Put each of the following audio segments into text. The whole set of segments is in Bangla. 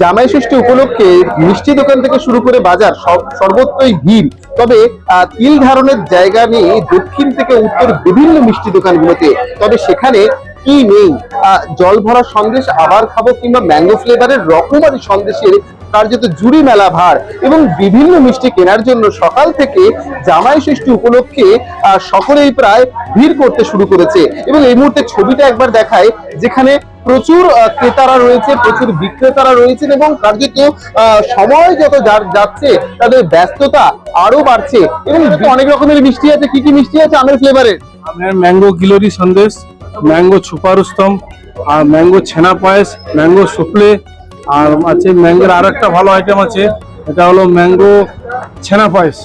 জামাই ষষ্ঠী উপলক্ষে মিষ্টি দোকান থেকে শুরু করে বাজার সর্বত্রই ভিড়। তবে তিল ধারণের জায়গা নেই দক্ষিণ থেকে উত্তর বিভিন্ন মিষ্টি দোকানগুলোতে। তবে সেখানে কি নেই? জল ভরা সন্দেশ আবার খাব কিংবা ম্যাঙ্গো ফ্লেভারের রকমারি সন্দেশের কার্যত জুড়ি মেলা ভার এবং বিভিন্ন মিষ্টি কেনার জন্য সকাল থেকে জামাই ষষ্ঠী উপলক্ষে সকলেই প্রায় ভিড় করতে শুরু করেছে। এবং এই মুহূর্তে ছবিটা একবার দেখায়, যেখানে প্রচুর ক্রেতারা রয়েছে, প্রচুর বিক্রেতারা রয়েছেন এবং কার্যত সময় যত যাচ্ছে, তাদের ব্যস্ততা আরও বাড়ছে। এবং অনেক রকমের মিষ্টি আছে। কি কি মিষ্টি আছে আমের ফ্লেভারের আপনার ম্যাঙ্গো গিলোরি সন্দেশ ম্যাঙ্গো সুপারুস্তম, আর ম্যাঙ্গো ছ্যানা পায়েস ম্যাঙ্গো সুফলে আর আছে ম্যাঙ্গোর আর একটা ভালো আইটেম আছে এটা হলো ম্যাঙ্গো ছানা পায়েস।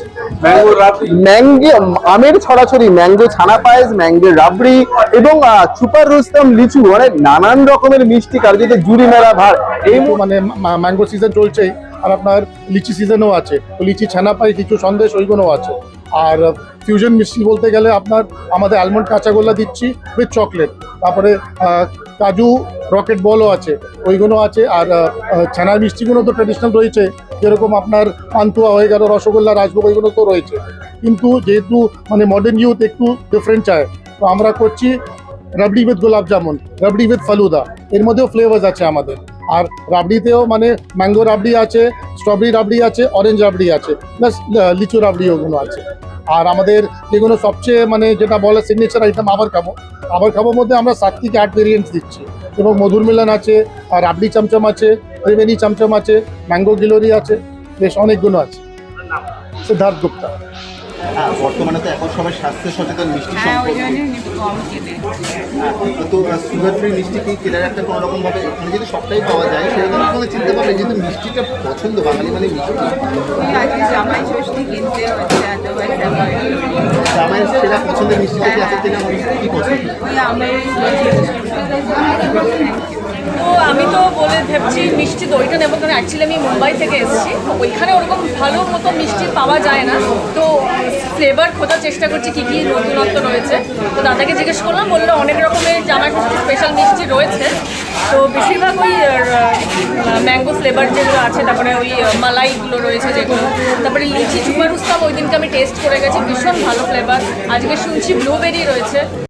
ম্যাঙ্গো রাবড়ি। ম্যাঙ্গো আমের ছড়াছড়ি ম্যাঙ্গো ছানা পায়েস ম্যাঙ্গো রাবড়ি এবং সুপার রুস্তম লিচু মানে নানান রকমের মিষ্টি কার্যতে জুড়ি মেলা ভার। এই এই মানে ম্যাঙ্গো সিজন চলছে আর আপনার লিচি সিজনও আছে। তো লিচি ছানা পাই কিছু সন্দেশ ওইগুলো আছে। আর ফিউশন মিষ্টি বলতে গেলে আপনার আমাদের আলমন্ড কাঁচাগোল্লা দিচ্ছি উইথ চকলেট তারপরে কাজু রকেট বলও আছে, ওইগুলো আছে। আর ছানার মিষ্টিগুলো তো ট্রেডিশনাল রয়েছে। যেরকম আপনার পান্তুয়া হয়ে গেল, রসগোল্লা, রাজভোগ, ওইগুলো তো রয়েছে। কিন্তু যেহেতু মানে মডার্ন ইউথ একটু ডিফারেন্ট চায়, তো আমরা করছি রাবড়ি উইথ গোলাপ জামুন রাবড়ি উইথ ফালুদা। এর মধ্যেও ফ্লেভার্স আছে আমাদের। আর রাবড়িতেও মানে ম্যাঙ্গো রাবড়ি আছে, স্ট্রবেরি রাবড়ি আছে, অরেঞ্জ রাবড়ি আছে প্লাস লিচু রাবড়ি ওগুলো আছে। আর আমাদের যেগুলো সবচেয়ে মানে যেটা বলে সিগনেচার আইটেম আবার খাব। আবার খাবোর মধ্যে আমরা সাত থেকে আট ভেরিয়েন্টস দিচ্ছি। এবং মধুর মিলন আছে, আর রাবড়ি চমচম আছে, ত্রিবেণী চমচম আছে, ম্যাঙ্গো গিলোরি আছে, বেশ অনেকগুলো আছে। সিদ্ধার্থ গুপ্তা। বর্তমানে তো এখন সবাই স্বাস্থ্য সচেতন মিষ্টি হ্যাঁ হ্যাঁ, তো সুগার ফ্রি মিষ্টি কি কেনার একটা কোনো রকম ভাবে এখানে যদি সবটাই পাওয়া যায় সেরকম কোনো চিন্তা ভাবনা? যেহেতু মিষ্টিটা পছন্দ বাঙালি মানে মিষ্টি। জামাইয়ের সেরা পছন্দের মিষ্টিটা কি আছে কিনা? কি পছন্দ? তো আমি তো বলে ভাবছি মিষ্টি দইটা নেব কারণ অ্যাকচুয়ালি আমি মুম্বাই থেকে এসেছি। ওইখানে ওরকম ভালো মতো মিষ্টি পাওয়া যায় না। তো ফ্লেভার খোঁজার চেষ্টা করছি কী কী নতুনত্ব রয়েছে। তো দাদাকে জিজ্ঞেস করলাম, বলল অনেক রকমের জামাই স্পেশাল মিষ্টি রয়েছে। তো বেশিরভাগ ওই ম্যাঙ্গো ফ্লেভার যেগুলো আছে, তারপরে ওই মালাইগুলো রয়েছে যেগুলো। তারপরে লিচি চুপার উস্তাম ওই দিনকে আমি টেস্ট করে গেছি, ভীষণ ভালো ফ্লেভার আজকে শুনছি ব্লুবেরি রয়েছে।